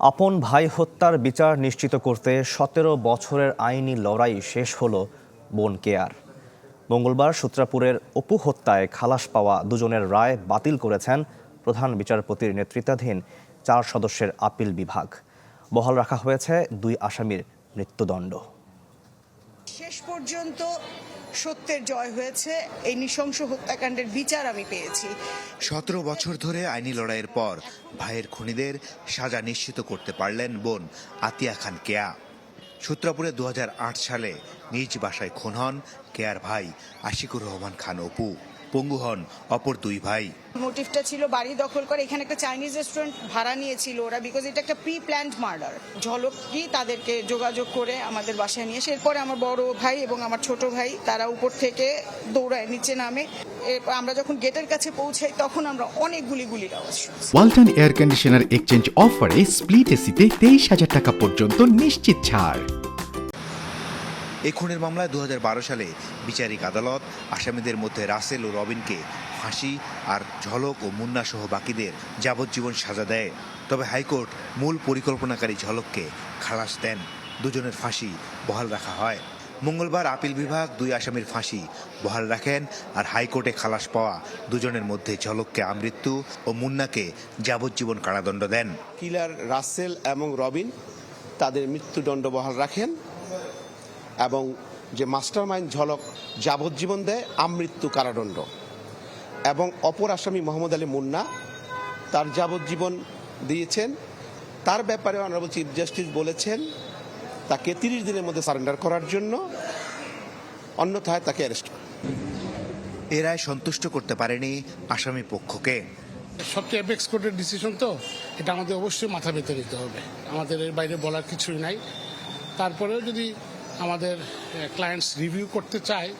আপন ভাই হত্যার বিচার নিশ্চিত করতে সতেরো বছরের আইনি লড়াই শেষ হল বোন কেয়ার। মঙ্গলবার সূত্রাপুরের অপু হত্যায় খালাস পাওয়া দুজনের রায় বাতিল করেছেন প্রধান বিচারপতির নেতৃত্বাধীন চার সদস্যের আপিল বিভাগ। বহাল রাখা হয়েছে দুই আসামির মৃত্যুদণ্ড। শেষ পর্যন্ত সত্যের জয় হয়েছে। এই নৃশংস হত্যাকাণ্ডের বিচার আমি পেয়েছি। সতেরো বছর ধরে আইনি লড়াইয়ের পর ভাইয়ের খুনিদের সাজা নিশ্চিত করতে পারলেন বোন আতিয়া খান কেয়া। সূত্রাপুরে দু সালে নিজ বাসায় খুন হন কেয়ার ভাই আশিকুর রহমান খান অপু। পঙ্গু হন অপর দুই ভাই। মোটিভটা ছিল বাড়ি দখল করে। এখানে একটা চাইনিজ রেস্টুরেন্ট ভাড়া নিয়েছিল ওরা বিকজ এটা একটা প্রি প্ল্যান্ড মার্ডার ঝলকই তাদেরকে যোগাযোগ করে আমাদের বাসায় নিয়ে এসে এরপরে আমার বড় ভাই এবং আমার ছোট ভাই তারা উপর থেকে দৌড়ায় নিচে নামে। এরপর আমরা যখন গেটের কাছে পৌঁছাই তখন আমরা অনেক গুলি গুলির আওয়াজ ওয়ালটন এয়ার কন্ডিশনার এক্সচেঞ্জ অফারে স্প্লিট এসিতে তেইশ হাজার টাকা পর্যন্ত নিশ্চিত ছাড়। এই খুনের মামলায় দু হাজার বারো সালে বিচারিক আদালত, আসামিদের মধ্যে রাসেল ও রবিনকে ফাঁসি আর ঝলক ও মুন্না সহ বাকিদের যাবজ্জীবন সাজা দেয়। তবে হাইকোর্ট মূল পরিকল্পনাকারী ঝলককে খালাস দেন। দুজনের ফাঁসি বহাল রাখা হয়। মঙ্গলবার আপিল বিভাগ দুই আসামির ফাঁসি বহাল রাখেন আর হাইকোর্টে খালাস পাওয়া দুজনের মধ্যে ঝলককে আমৃত্যু ও মুন্নাকে যাবজ্জীবন কারাদণ্ড দেন। কিলার রাসেল এবং রবিন তাদের মৃত্যুদণ্ড বহাল রাখেন। এবং যে মাস্টারমাইন্ড ঝলক যাবজ্জীবন দেয় আমৃত্যু কারাদণ্ড। এবং অপর আসামি মোহাম্মদ আলী মুন্না তার যাবজ্জীবন দিয়েছেন। তার ব্যাপারে অনারেবল চিফ জাস্টিস বলেছেন তাকে তিরিশ দিনের মধ্যে সারেন্ডার করার জন্য অন্যথায় তাকে অ্যারেস্ট এ রায় সন্তুষ্ট করতে পারেনি আসামি পক্ষকে। সবচেয়ে অ্যাপেক্স কোর্টের ডিসিশন তো এটা আমাদের অবশ্যই মাথা পেতে নিতে হবে। আমাদের এর বাইরে বলার কিছুই নাই। তারপরেও যদি আমাদের ক্লায়েন্টস রিভিউ করতে চায়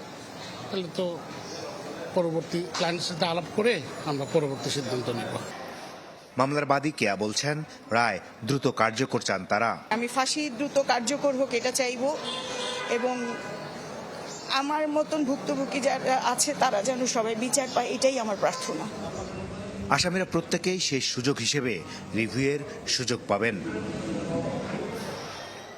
তাহলে তো পরবর্তী ক্লায়েন্টের সাথে আলাপ করে আমরা পরবর্তী সিদ্ধান্ত নেব। মামলার বাদী কেয়া বলছেন রায় দ্রুত কার্যকর চান তারা। আমি ফাঁসি দ্রুত কার্যকর হোক এটা চাইব এবং আমার মতন ভুক্তভোগী যারা আছে তারা যেন সবাই বিচার পায় এটাই আমার প্রার্থনা। আসামিরা প্রত্যেকেই শেষ সুযোগ হিসেবে রিভিউয়ের সুযোগ পাবেন।